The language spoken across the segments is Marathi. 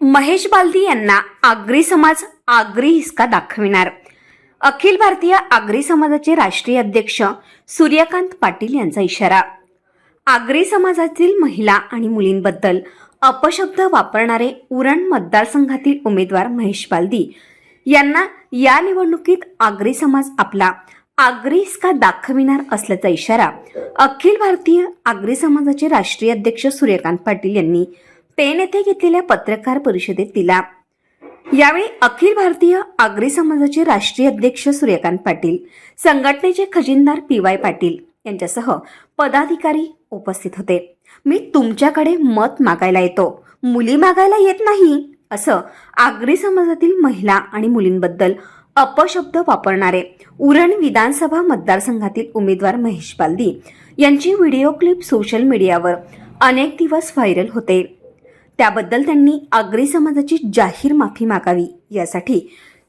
महेश बालदी यांना आगरी समाज आगरी हिसका दाखविणार. अखिल भारतीय आगरी समाजाचे राष्ट्रीय अध्यक्ष सूर्यकांत पाटील यांचा इशारा. आगरी समाजातील महिला आणि मुलींबद्दल अपशब्द वापरणारे उरण मतदारसंघातील उमेदवार महेश बालदी यांना या निवडणुकीत आगरी समाज आपला आगरी हिसका दाखविणार असल्याचा इशारा अखिल भारतीय आगरी समाजाचे राष्ट्रीय अध्यक्ष सूर्यकांत पाटील यांनी पेन येथे घेतलेल्या पत्रकार परिषदेत दिला. यावेळी अखिल भारतीय आगरी समाजाचे राष्ट्रीय अध्यक्ष सूर्यकांत पाटील संघटनेचे खजिनदार पी वाय पाटील यांच्यासह पदाधिकारी उपस्थित होते. मी तुमच्याकडे मत मागायला येतो. मुली मागायला येत नाही असं आगरी समाजातील महिला आणि मुलींबद्दल अपशब्द वापरणारे उरण विधानसभा मतदारसंघातील उमेदवार महेश बालदी यांची व्हिडिओ क्लिप सोशल मीडियावर अनेक दिवस व्हायरल होते. त्याबद्दल त्यांनी आगरी समाजाची जाहीर माफी मागावी. यासाठी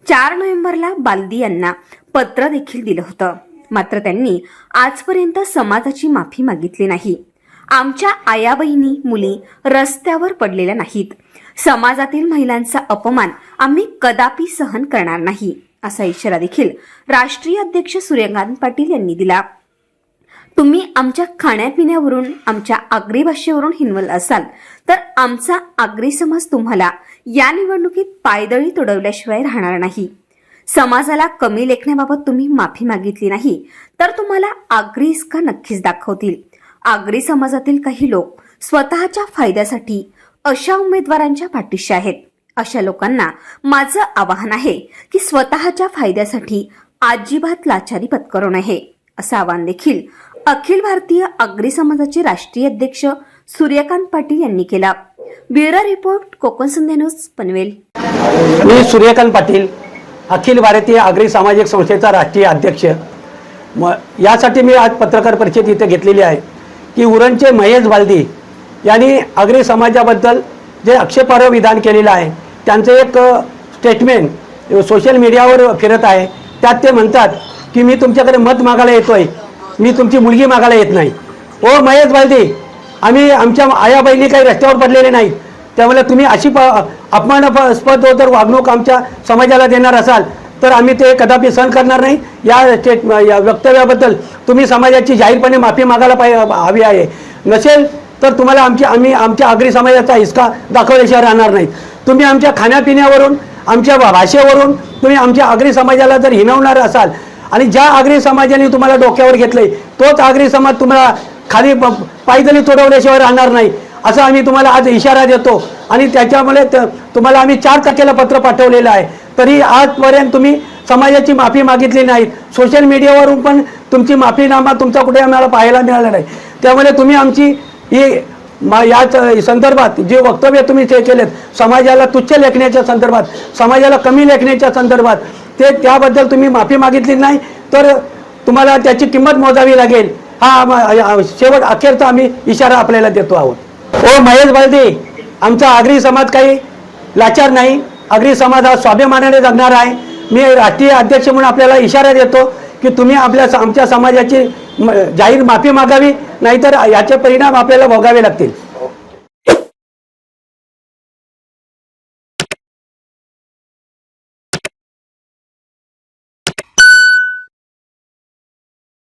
चार नोव्हेंबरला बालदी यांना पत्र देखील दिलं होतं. मात्र त्यांनी आजपर्यंत समाजाची माफी मागितली नाही. आमच्या आया बहिणी मुली रस्त्यावर पडलेल्या नाहीत. समाजातील महिलांचा अपमान आम्ही कदापि सहन करणार नाही असा इशारा देखील राष्ट्रीय अध्यक्ष सूर्यकांत पाटील यांनी दिला. तुम्ही आमच्या खाण्यापिण्यावरून आमच्या आगरी भाषेवरून हिनवल असाल. तर आमचा आगरी समाज तुम्हाला या निवडणुकीत पायदळी तुडवल्याशिवाय राहणार नाही. समाजाला कमी लेखण्याबाबत तुम्ही माफी मागितली नाही तर तुम्हाला आगरी इसका नक्कीच दाखवतील. आगरी समाजातील काही लोक स्वतःच्या फायद्यासाठी अशा उमेदवारांच्या पाठीशी आहेत. अशा लोकांना माझं आवाहन आहे की स्वतःच्या फायद्यासाठी अजिबात लाचारी पत्करू नये असं आवाहन देखील अखिल भारतीय आगरी समाजाचे राष्ट्रीय अध्यक्ष सूर्यकांत पाटील यांनी केला. Bureau report Konkan Sandhya news Panvel. मी सूर्यकांत पाटील अखिल भारतीय आगरी सामाजिक संस्थेचा राष्ट्रीय अध्यक्ष. म यासाठी मी आज पत्रकार परिषद इथे घेतलेली आहे की उरणचे महेश बालदी यांनी आगरी समाजाबद्दल जे आक्षेपार्ह विधान केलेलं आहे त्यांचं एक स्टेटमेंट सोशल मीडियावर फिरत आहे. त्यात ते म्हणतात की मी तुमच्याकडे मत मागायला येतोय मी तुमची मुलगी मागायला येत नाही. ओ महेश बालदी आम्ही आमच्या आया बहिणी काही रस्त्यावर पडलेले नाहीत. त्यामुळे तुम्ही अशी प अपमानास्पद जर वागणूक आमच्या समाजाला देणार असाल तर आम्ही ते कदापि सहन करणार नाही. या स्टेट या वक्तव्याबद्दल तुम्ही समाजाची जाहीरपणे माफी मागायला पाहि हवी आहे. नसेल तर तुम्हाला आमची आम्ही आमच्या आगरी समाजाचा हिसका दाखवल्याशिवाय राहणार नाहीत. तुम्ही आमच्या खाण्यापिण्यावरून आमच्या भाषेवरून तुम्ही आमच्या आगरी समाजाला जर हिनवणार असाल आणि ज्या आगरी समाजाने तुम्हाला डोक्यावर घेतलंय तोच आगरी समाज तुम्हाला खाली प- तुडवल्याशिवाय राहणार नाही असं आम्ही तुम्हाला आज इशारा देतो. आणि त्याच्यामुळे तुम्हाला आम्ही चार तारखेला पत्र पाठवलेलं आहे. तरी आजपर्यंत तुम्ही समाजाची माफी मागितली नाही. सोशल मीडियावरून पण तुमची माफीनामा तुमचा कुठे आम्हाला पाहायला मिळाला नाही. त्यामुळे तुम्ही आमची ही मा याच संदर्भात जे वक्तव्य तुम्ही ते केलेत समाजाला तुच्छ लेखण्याच्या संदर्भात समाजाला कमी लेखण्याच्या संदर्भात ते त्याबद्दल तुम्ही माफी मागितली नाही तर तुम्हाला त्याची किंमत मोजावी लागेल. हा शेवट अखेरचा आम्ही इशारा आपल्याला देतो आहोत. ओ महेश बालदे आमचा आगरी समाज काही लाचार नाही. आगरी समाज हा स्वाभिमानाने जगणार आहे. मी राष्ट्रीय अध्यक्ष म्हणून आपल्याला इशारा देतो की तुम्ही आपल्या आमच्या समाजाची जाहीर माफी मागावी नाहीतर याचे परिणाम आपल्याला भोगावे लागतील.